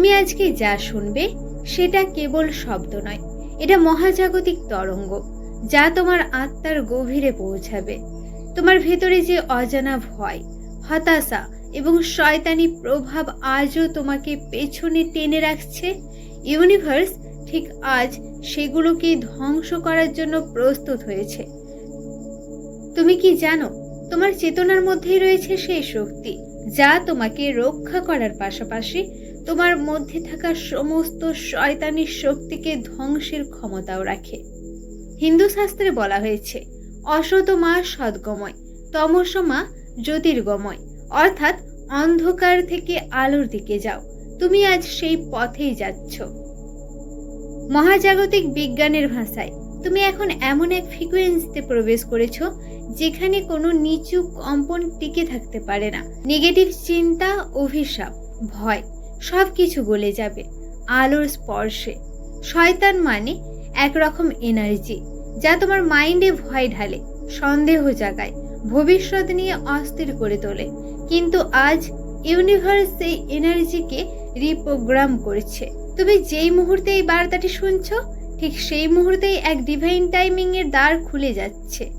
তুমি আজকে যা শুনবে, সেটা কেবল শব্দ নয়। এটা মহাজাগতিক তরঙ্গ, যা তোমার আত্মার গভীরে পৌঁছাবে। তোমার ভেতরে যে অজানা ভয়, হতাশা এবং শয়তানি প্রভাব আজও তোমাকে পেছনে টেনে রাখছে, ইউনিভার্স ঠিক আজ সেগুলোকে ধ্বংস করার জন্য প্রস্তুত হয়েছে। তুমি কি জানো, তোমার চেতনার মধ্যেই রয়েছে সেই শক্তি? যা তোমাকে রক্ষা করার পাশাপাশি তোমার মধ্যে থাকা সমস্ত শয়তানি শক্তিকে ধ্বংসের ক্ষমতাও রাখে। হিন্দু শাস্ত্রে বলা হয়েছে অসত মা সদ্গময়, তমস মা জ্যোতির্গময়, অর্থাৎ অন্ধকার থেকে আলোর দিকে যাও, তুমি আজ সেই পথেই যাচ্ছ। মহাজাগতিক বিজ্ঞানের ভাষায় তুমি এখন এমন এক ফ্রিকোয়েন্সিতে প্রবেশ করেছ যেখানে কোনো নিচু কম্পন টিকে থাকতে পারে না। নেগেটিভ চিন্তা, অভিশাপ, ভয় সব কিছু গলে যাবে আলোর স্পর্শে। শয়তান মানে একরকম এনার্জি যা তোমার মাইন্ডে ভয় ঢালে, সন্দেহ জাগায়, ভবিষ্যৎ নিয়ে অস্থির করে তোলে। কিন্তু আজ ইউনিভার্স সেই এনার্জিকে রিপ্রোগ্রাম করছে। তুমি যেই মুহূর্তে এই বার্তাটি শুনছো ঠিক সেই মুহূর্তেই এক ডিভাইন টাইমিং এর দ্বার খুলে যাচ্ছে।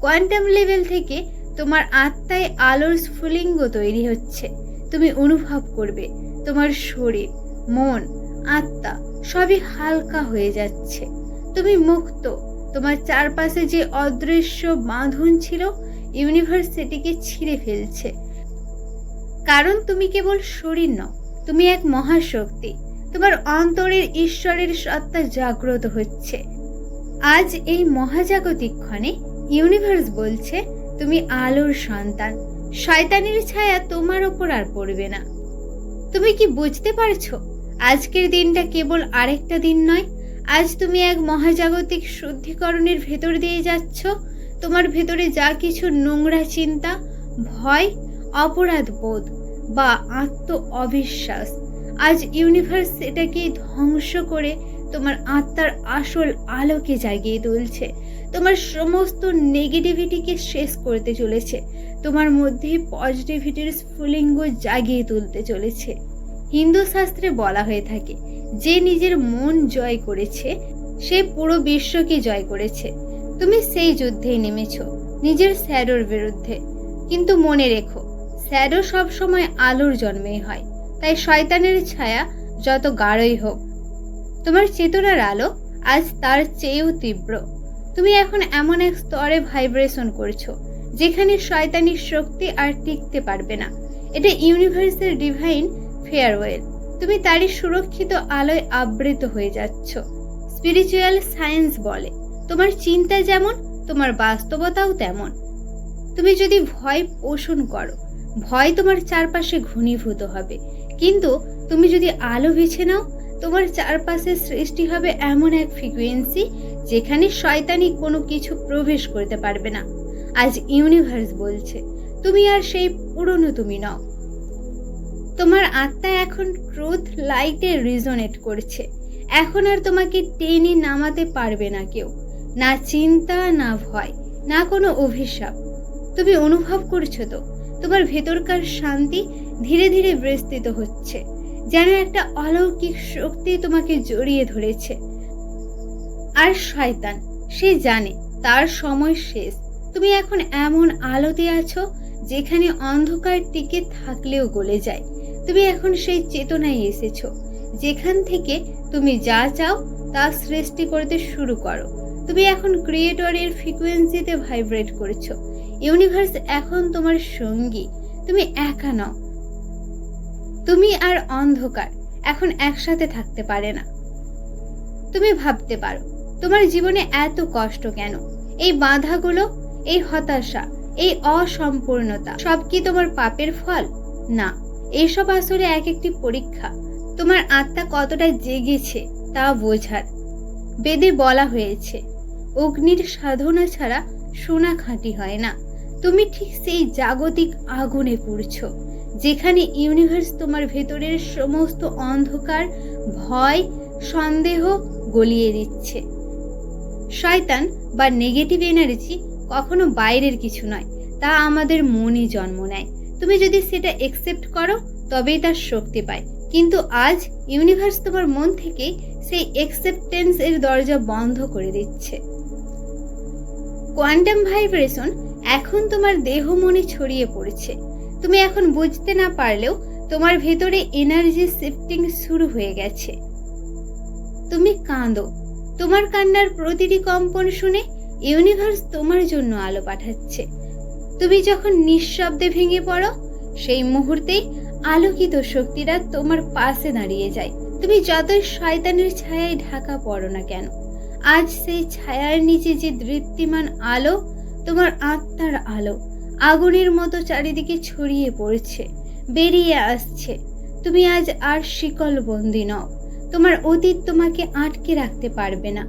কোয়ান্টাম লেভেল থেকে তোমার আত্মায় আলোর স্ফুলিঙ্গ তৈরি হচ্ছে। তুমি অনুভব করবে, তোমার শরীর, মন, আত্মা সবই হালকা হয়ে যাচ্ছে। তুমি মুক্ত, তোমার চারপাশে যে অদৃশ্য বাঁধন ছিল ইউনিভার্স সেটিকে ছিঁড়ে ফেলছে। কারণ তুমি কেবল শরীর নও, তুমি এক মহাশক্তি। তোমার অন্তরের ঈশ্বরের সত্তা জাগ্রত হচ্ছে। আজ এই মহাজাগতিক ক্ষণে ইউনিভার্স বলছে, তুমি আলোর সন্তান। শয়তানের ছায়া তোমার ওপর আর পড়বে না। তুমি কি বুঝতে পারছ? আজকের দিনটা কেবল আরেকটা দিন নয়। আজ তুমি এক মহাজাগতিক শুদ্ধিকরণের ভেতর দিয়ে যাচ্ছ। তোমার ভেতরে যা কিছু নোংরা চিন্তা, ভয় অপরাধ বোধ বা আত্ম অবিশ্বাস আজ ইউনিভার্স সেটাকে ধ্বংস করে তোমার আত্মার আসল আলোকে জাগিয়ে তুলছে। তোমার সমস্ত নেগেটিভিটিকে শেষ করতে চলেছে। তোমার মধ্যে পজিটিভিটির স্ফুলিঙ্গ জাগিয়ে তুলতে চলেছে। হিন্দু শাস্ত্রে বলা হয়ে থাকে, যে নিজের মন জয় করেছে, সে পুরো বিশ্বকে জয় করেছে। তুমি সেই যুদ্ধেই নেমেছ, নিজের স্যাডোর বিরুদ্ধে। কিন্তু মনে রেখো স্যাডো সবসময় আলোর জন্মেই হয়। তাই শয়তানের ছায়া যত গাঢ়ই হোক। তোমার চেতনার আলো আজ তার চেয়েও তীব্র। তুমি এখন এমন এক স্তরে ভাইব্রেশন করছ, যেখানে শয়তানির শক্তি আর টিকতে পারবে না। এটা ইউনিভার্সের ডিভাইন ফেয়ারওয়েল তুমি তারই সুরক্ষিত আলোয় আবৃত হয়ে যাচ্ছ। স্পিরিচুয়াল সায়েন্স বলে, তোমার চিন্তা যেমন, তোমার বাস্তবতাও তেমন। তুমি যদি ভয় পোষণ করো, ভয় তোমার চারপাশে ঘনীভূত হবে। কিন্তু তুমি যদি আলো বেছে নাও, তোমার চারপাশে সৃষ্টি হবে এমন এক ফ্রিকুয়েন্সি যেখানে শয়তানি কোনো কিছু প্রবেশ করতে পারবে না। আজ ইউনিভার্স বলছে, তুমি আর সেই পুরনো তুমি নও। তোমার আত্মা এখন ট্রুথ লাইটে রিজনেট করছে। এখন আর তোমাকে টেনে নামাতে পারবে না কেউ। না চিন্তা, না ভয়, না কোনো অভিশাপ। তুমি অনুভব করছ তো, তোমার ভেতরকার শান্তি ধীরে ধীরে বিস্তৃত হচ্ছে, যেন একটা অলৌকিক শক্তি তোমাকে জড়িয়ে ধরেছে। আর শয়তান, সে জানে তার সময় শেষ। তুমি এখন এমন আলোতে আছো, যেখানে অন্ধকার টিকে থাকলেও গলে যায়। তুমি এখন সেই চেতনায় এসেছ, যেখান থেকে তুমি যা চাও তা সৃষ্টি করতে শুরু করো। তুমি এখন ক্রিয়েটরের ফ্রিকোয়েন্সিতে ভাইব্রেট করছ। ইউনিভার্স এখন তোমার সঙ্গী। তুমি একা নও তুমি আর অন্ধকার এখন একসাথে থাকতে পারে না। তুমি ভাবতে পারো, তোমার জীবনে এত কষ্ট কেন? এই বাধাগুলো, এই হতাশা, এই অসম্পূর্ণতা, সব কি তোমার পাপের ফল? না এইসব আসলে এক একটি পরীক্ষা। তোমার আত্মা কতটা জেগেছে তা বোঝার। বেদে বলা হয়েছে, অগ্নির সাধনা ছাড়া সোনা খাঁটি হয় না। তুমি ঠিক সেই জাগতিক আগুনে পুড়ছো। যেখানে ইউনিভার্স তোমার ভেতরের সমস্ত অন্ধকার, ভয়, সন্দেহ গলিয়ে দিচ্ছে। শয়তান বা নেগেটিভ এনার্জি কখনো বাইরের কিছু নয়, তা আমাদের মনে জন্ম নেয়। তুমি যদি সেটা একসেপ্ট করো, তবেই তার শক্তি পায়। কিন্তু আজ ইউনিভার্স তোমার মন থেকে সেই অ্যাকসেপ্টেন্স এর দরজা বন্ধ করে দিচ্ছে। কোয়ান্টাম ভাইব্রেশন এখন তোমার দেহ মনে ছড়িয়ে পড়েছে। তুমি এখন বুঝতে না পারলেও তোমার ভেতরে এনার্জি শিফটিং শুরু হয়ে গেছে। তুমি কাঁদো। তোমার কান্নার প্রতিটি কম্পন শুনে ইউনিভার্স তোমার জন্য আলো পাঠাচ্ছে। তুমি যখন নিঃশব্দে ভেঙে পড়ো, সেই মুহূর্তেই আলোকিত শক্তিরা তোমার পাশে দাঁড়িয়ে যায়। তুমি যতই শয়তানের ছায়ায় ঢাকা পড়ো না কেন, আজ সেই ছায়ার নিচে যে দৃপ্তিমান আলো, তোমার আত্মার আলো আগুনের মতো চারিদিকে ছড়িয়ে পড়ছে, বেরিয়ে আসছে। তুমি আজ আর শিকল বন্দি নও। তোমার অতীত তোমাকে আটকে রাখতে পারবে না।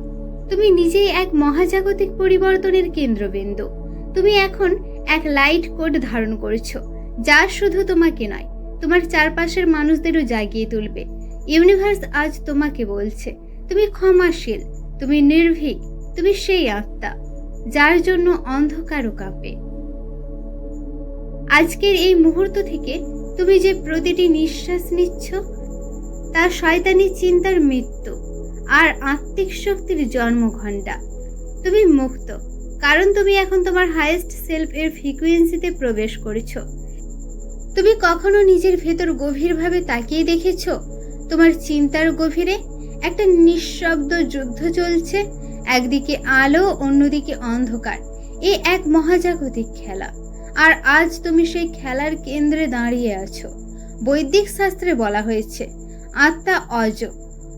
তুমি নিজেই এক মহাজাগতিক পরিবর্তনের কেন্দ্রবিন্দু। তুমি এখন এক লাইট কোড ধারণ করছ, যা শুধু তোমাকে নয়, তোমার চারপাশের মানুষদেরও জাগিয়ে তুলবে। ইউনিভার্স আজ তোমাকে বলছে, তুমি ক্ষমাশীল, তুমি নির্ভীক, তুমি সেই আত্মা, যার জন্য অন্ধকারও কাঁপে। আজকের এই মুহূর্ত থেকে তুমি যে প্রতিটি নিঃশ্বাস নিচ্ছ, তা শয়তানি চিন্তার মৃত্যু আর আত্মিক শক্তির জন্মঘণ্টা। তুমি মুক্ত, কারণ তুমি এখন তোমার হাইয়েস্ট সেলফ এর ফ্রিকুয়েন্সিতে প্রবেশ করেছ। তুমি কখনো নিজের ভেতর গভীরভাবে তাকিয়ে দেখেছ? তোমার চিন্তার গভীরে একটা নিঃশব্দ যুদ্ধ চলছে, একদিকে আলো, অন্যদিকে অন্ধকার। এই এক মহাজাগতিক খেলা। আর আজ তুমি সেই খেলার কেন্দ্রে দাঁড়িয়ে আছো। বৈদিক শাস্ত্রে বলা হয়েছে, আত্মা অজ,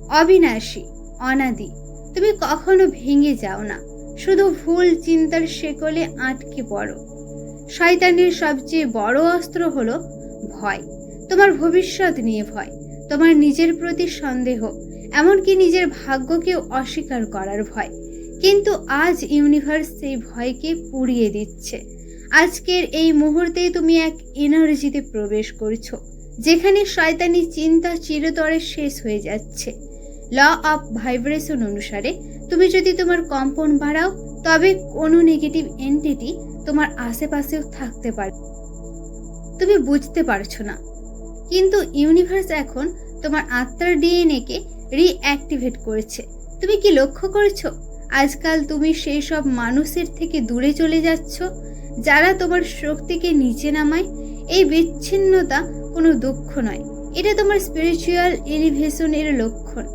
অবিনাশী, অনাদি। তুমি কখনো ভেঙে যাও না, শুধু ভুল চিন্তার শেকলে আটকে পড়ো। শয়তানের সবচেয়ে বড় অস্ত্র হলো ভয়। তোমার ভবিষ্যৎ নিয়ে ভয়, তোমার নিজের প্রতি সন্দেহ, এমনকি নিজের ভাগ্যকেও অস্বীকার করার ভয়। কিন্তু আজ ইউনিভার্স সেই ভয়কে পুড়িয়ে দিচ্ছে। আজকের এই মুহূর্তেই তুমি এক এনার্জিতে প্রবেশ করছ, যেখানে শয়তানি চিন্তা চিরতরে শেষ হয়ে যাচ্ছে। ল অফ ভাইব্রেশন অনুসারে তুমি যদি তোমার কম্পন বাড়াও, তবে কোনো নেগেটিভ এন্টিটি তোমার আশেপাশেও থাকতে পারে। তুমি বুঝতে পারছ না। কিন্তু ইউনিভার্স এখন তোমার আত্মার ডিএনএকে রিঅ্যাক্টিভেট করেছে। তুমি কি লক্ষ্য করেছ? আজকাল তুমি সেই সব মানুষের থেকে দূরে চলে যাচ্ছ যারা তোমার শক্তিকে নিচে নামায়, এই বিচ্ছিন্নতা কোনো দুঃখ নয়। এটা তোমার স্পিরিচুয়াল এলিভেশনের লক্ষণ।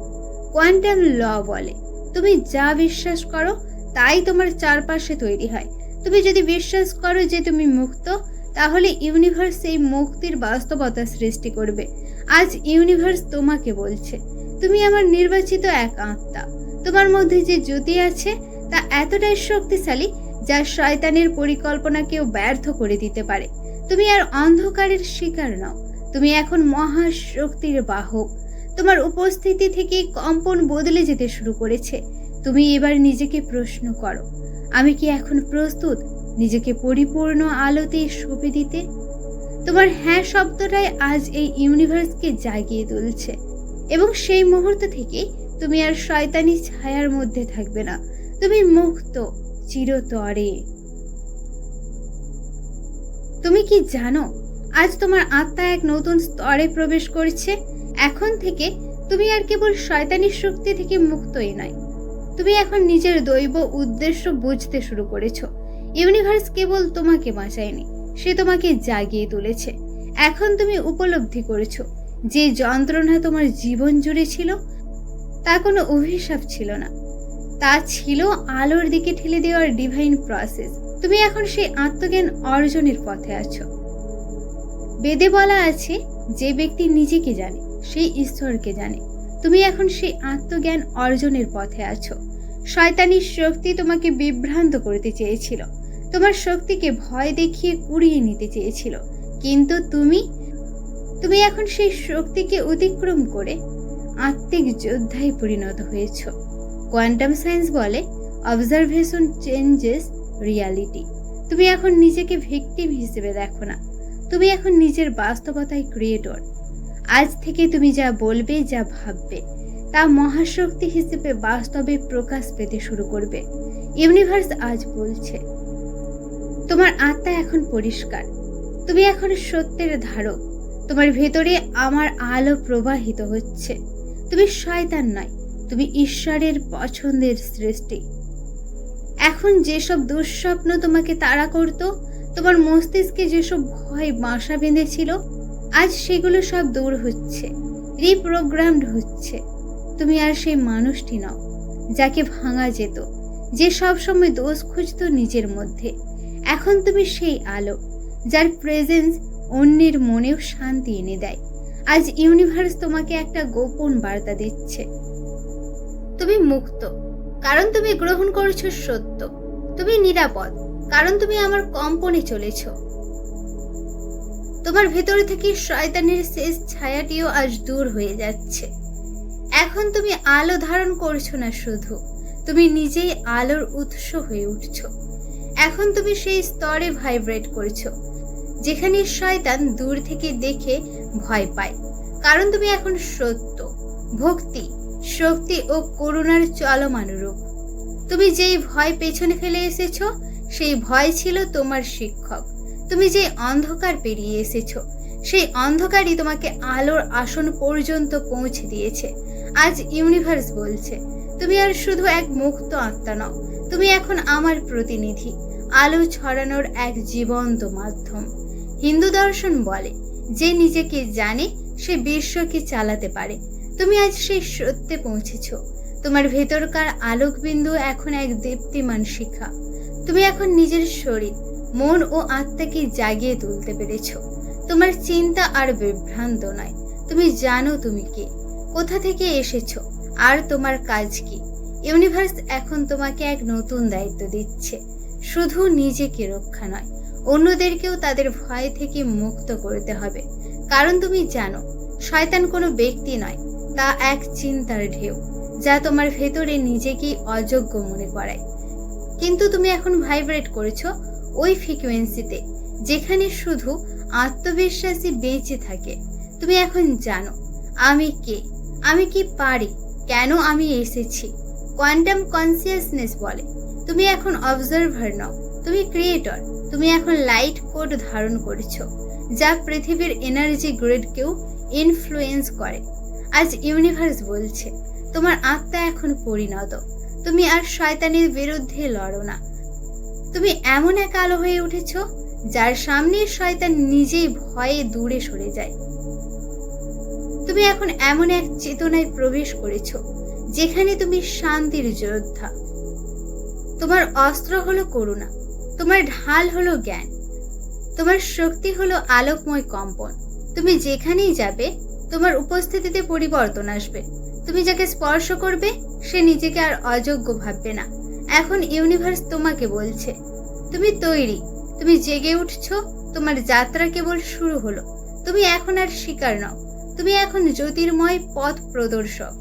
কোয়ান্টাম ল বলে, তুমি যা বিশ্বাস করো, তাই তোমার চারপাশে তৈরি হয়। তুমি যদি বিশ্বাস করো যে তুমি মুক্ত, তাহলে ইউনিভার্স এই মুক্তির বাস্তবতা সৃষ্টি করবে। আজ ইউনিভার্স তোমাকে বলছে, তুমি আমার নির্বাচিত এক আত্মা। তোমার মধ্যে যে জ্যোতি আছে, তা এতটাই শক্তিশালী যা শয়তানের পরিকল্পনাকেও ব্যর্থ করে দিতে পারে। তুমি আর অন্ধকারের শিকার নও। তুমি এখন মহাশক্তির বাহক। তোমার উপস্থিতি থেকে কম্পন বদলে যেতে শুরু করেছে। তুমি এবার নিজেকে প্রশ্ন করো, আমি কি এখন প্রস্তুত নিজেকে পরিপূর্ণ আলোতে শোভে দিতে? তোমার হ্যাঁ শব্দটাই আজ এই ইউনিভার্সকে জাগিয়ে তুলছে এবং সেই মুহূর্ত থেকে তুমি আর শয়তানি ছায়ার মধ্যে থাকবে না। তুমি মুক্ত। চিরতরে। তুমি কি জানো, আজ তোমার আত্মা এক নতুন স্তরে প্রবেশ করেছে? এখন থেকে তুমি আর কেবল শয়তানির শক্তি থেকে মুক্তই নয়। তুমি এখন নিজের দৈব উদ্দেশ্য বুঝতে শুরু করেছ। ইউনিভার্স কেবল তোমাকে বাঁচায়নি, সে তোমাকে জাগিয়ে তুলেছে। এখন তুমি উপলব্ধি করেছ, যে যন্ত্রণা তোমার জীবন জুড়ে ছিল, তা কোনো অভিশাপ ছিল না। তা ছিল আলোর দিকে ঠেলে দেওয়ার ডিভাইন প্রসেস তুমি এখন সেই আত্মজ্ঞান অর্জনের পথে আছো। বেদে বলা আছে, যে ব্যক্তি নিজেকে জানে সেই ঈশ্বরকে জানে। তুমি এখন সেই আত্মজ্ঞান অর্জনের পথে আছো। শয়তানির শক্তি তোমাকে বিভ্রান্ত করতে চেয়েছিল। তোমার শক্তিকে ভয় দেখিয়ে কুড়িয়ে নিতে চেয়েছিল। কিন্তু তুমি তুমি এখন সেই শক্তিকে অতিক্রম করে আত্মিক যোদ্ধায় পরিণত হয়েছ। কোয়ান্টাম সায়েন্স বলে অবজারভেশন চেঞ্জেস রিয়ালিটি তুমি এখন নিজেকে ভিকটিম হিসেবে দেখো না। তুমি এখন নিজের বাস্তবতায় ক্রিয়েটর আজ থেকে তুমি যা বলবে, যা ভাববে, তা মহাশক্তি হিসেবে বাস্তবে প্রকাশ পেতে শুরু করবে। ইউনিভার্স আজ বলছে, তোমার আত্মা এখন পরিষ্কার। তুমি এখন সত্যের ধারক। তোমার ভেতরে আমার আলো প্রবাহিত হচ্ছে। তুমি শয়তান নয় তুমি ঈশ্বরের পছন্দের সৃষ্টি। এখন যেসব দুঃস্বপ্ন তোমাকে তাড়া করত, তোমার মস্তিষ্কে যেসব ভয় বাসা বেঁধেছিল, আজ সেগুলো সব দূর হচ্ছে রিপ্রোগ্রামড হচ্ছে। তুমি আর সেই মানুষটি নও, যাকে ভাঙা যেত, যে সব সময় দোষ খুঁজতো নিজের মধ্যে। এখন তুমি সেই আলো, যার প্রেজেন্স অন্যের মনেও শান্তি এনে দেয়। আজ ইউনিভার্স তোমাকে একটা গোপন বার্তা দিচ্ছে। তুমি মুক্ত। কারণ তুমি গ্রহণ করছ সত্য। তুমি নিরাপদ। কারণ তুমি আমার কম্পনে চলেছ। তোমার ভেতর থেকে শয়তানের শেষ ছায়াটিও আজ দূর হয়ে যাচ্ছে। এখন তুমি আলো ধারণ করছ না শুধু, তুমি নিজেই আলোর উৎস হয়ে উঠছো। এখন তুমি সেই স্তরে ভাইব্রেট করছ, যেখানে শয়তান দূর থেকে দেখে ভয় পায়। কারণ তুমি এখন সত্য, ভক্তি শক্তি ও করুণার চলমান রূপ। তুমি যেই ভয় পেছনে ফেলে এসেছ, সেই ভয় ছিল তোমার শিক্ষক। তুমি যে অন্ধকার পেরিয়ে এসেছ, সেই অন্ধকারই তোমাকে আলোর আসন পর্যন্ত পৌঁছে দিয়েছে। আজ ইউনিভার্স বলছে, তুমি আর শুধু এক মুক্ত আত্মা নও, তুমি এখন আমার প্রতিনিধি, আলো ছড়ানোর এক জীবন্ত মাধ্যম। হিন্দু দর্শন বলে, যে নিজেকে জানে, সে বিশ্বকে চালাতে পারে। তুমি আজ সেই সত্যে পৌঁছেছ। তোমার ভেতরকার আলোকবিন্দু এখন এক দীপ্তিমান শিখা। তুমি এখন নিজের শরীর, মন ও আত্মাকে জাগিয়ে তুলতে পেরেছ। তোমার চিন্তা আর বিভ্রান্ত নয়। তুমি জানো তুমি কে, কোথা থেকে এসেছ, আর তোমার কাজ কি। ইউনিভার্স এখন তোমাকে এক নতুন দায়িত্ব দিচ্ছে। শুধু নিজেকে রক্ষা নয়, অন্যদেরকেও তাদের ভয় থেকে মুক্ত করতে হবে। কারণ তুমি জানো, শয়তান কোনো ব্যক্তি নয় তা এক চিন্তার ঢেউ, যা তোমার ভেতরে নিজেকেই অযোগ্য মনে করায়। কিন্তু তুমি এখন ভাইব্রেট করেছ ওই ফ্রিকোয়েন্সিতে যেখানে শুধু আত্মবিশ্বাসী বেঁচে থাকে। তুমি এখন জানো, আমি কে, আমি কি পারি, কেন আমি এসেছি? কোয়ান্টাম কনসিয়াসনেস বলে, তুমি এখন অবজারভার নও, তুমি ক্রিয়েটর তুমি এখন লাইট কোড ধারণ করেছ, যা পৃথিবীর এনার্জি গ্রেডকেও ইনফ্লুয়েন্স করে। আজ ইউনিভার্স বলছে, তোমার আত্মা এখন পরিণত। তুমি আর শয়তানের বিরুদ্ধে লড়ো না। তুমি এমন এক আলো হয়ে উঠেছ, যার সামনে শয়তান নিজেই ভয়ে দূরে সরে যায়। তুমি এখন এমন এক চেতনায় প্রবেশ করেছ, যেখানে তুমি শান্তির যোদ্ধা। তোমার অস্ত্র হলো করুণা, তোমার ঢাল হলো জ্ঞান, তোমার শক্তি হলো আলোকময় কম্পন। তুমি যেখানেই যাবে তোমার উপস্থিতিতে পরিবর্তন আসবে। তুমি যাকে স্পর্শ করবে, সে নিজেকে আর অযোগ্য ভাববে না। এখন ইউনিভার্স তোমাকে বলছে, তুমি তৈরি, তুমি জেগে উঠছো, তোমার যাত্রা কেবল শুরু হলো। তুমি এখন আর শিকার নও, তুমি এখন জ্যোতির্ময় পথ প্রদর্শক।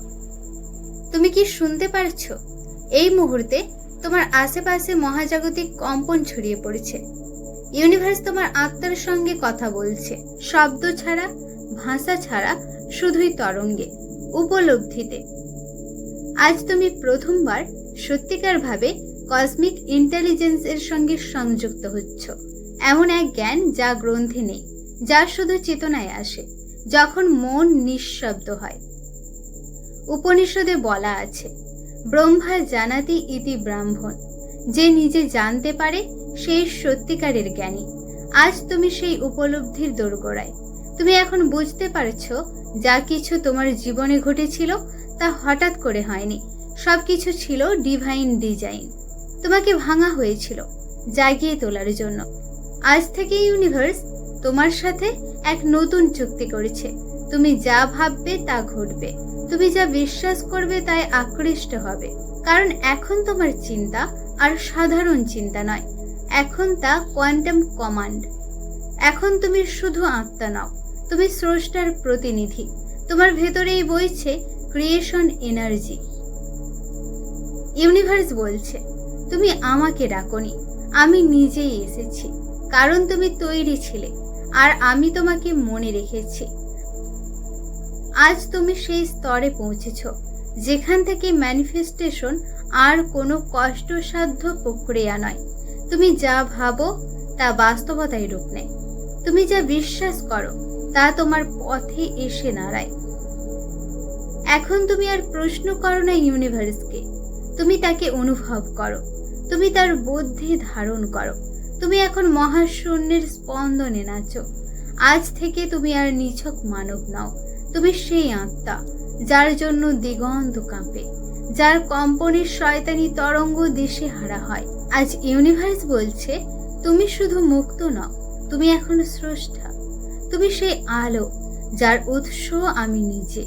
তুমি কি শুনতে পারছ? এই মুহূর্তে তোমার আশেপাশে মহাজাগতিক কম্পন ছড়িয়ে পড়েছে। ইউনিভার্স তোমার আত্মার সঙ্গে কথা বলছে, শব্দ ছাড়া ভাষা ছাড়া শুধুই তরঙ্গে, উপলব্ধিতে। আজ তুমি প্রথমবার সত্যিকারভাবে কসমিক ইন্টেলিজেন্সের সঙ্গে সংযুক্ত হচ্ছ। এমন এক জ্ঞান যা গ্রন্থে নেই, যা শুধু চেতনায় আসে, যখন মন নিঃশব্দ হয়। উপনিষদে বলা আছে ব্রহ্মা জানাতি ইতি ব্রাহ্মণ, যে নিজে জানতে পারে সেই সত্যিকারের জ্ঞানী। আজ তুমি সেই উপলব্ধির দোরগোড়ায়। তুমি এখন বুঝতে পারছ যা কিছু তোমার জীবনে ঘটেছিল তা হঠাৎ করে হয়নি। সব কিছু ছিল ডিভাইন ডিজাইন তোমাকে ভাঙা হয়েছিল, জাগিয়ে তোলার জন্য। আজ থেকে ইউনিভার্স তোমার সাথে এক নতুন চুক্তি করেছে। তুমি যা ভাববে তা ঘটবে। তুমি যা বিশ্বাস করবে তাই আকৃষ্ট হবে। কারণ এখন তোমার চিন্তা আর সাধারণ চিন্তা নয়। এখন তা কোয়ান্টাম কমান্ড এখন তুমি শুধু আত্মা নাও। তুমি স্রষ্টার প্রতিনিধি। তোমার ভেতরেই বইছে ক্রিয়েশন এনার্জি ইউনিভার্স বলছে, তুমি আমাকে ডাকনি, আমি নিজেই এসেছি, কারণ তুমি তৈরি ছিলে, আর আমি তোমাকে মনে রেখেছি। আজ তুমি সেই স্তরে পৌঁছেছ, যেখান থেকে ম্যানিফেস্টেশন আর কোনো কষ্টসাধ্য প্রক্রিয়া নয়। তুমি যা ভাবো তা বাস্তবতায় রূপ নেয়। তুমি যা বিশ্বাস করো তা তোমার পথে এসে দাঁড়ায়। এখন তুমি আর প্রশ্ন করো না ইউনিভার্সকে। তুমি তাকে অনুভব করো। তুমি তার বুদ্ধি ধারণ করো। তুমি এখন মহাশূন্যের স্পন্দনে নাচো। আজ থেকে তুমি আর নিছক মানব নাও। তুমি সেই আত্মা যার জন্য দিগন্ত কাঁপে, যার কম্পনের শয়তানি তরঙ্গ দেশে হারা হয়। আজ ইউনিভার্স বলছে, তুমি শুধু মুক্ত নও, তুমি এখন স্রষ্টা। তুমি সেই আলো যার উৎস আমি নিজে।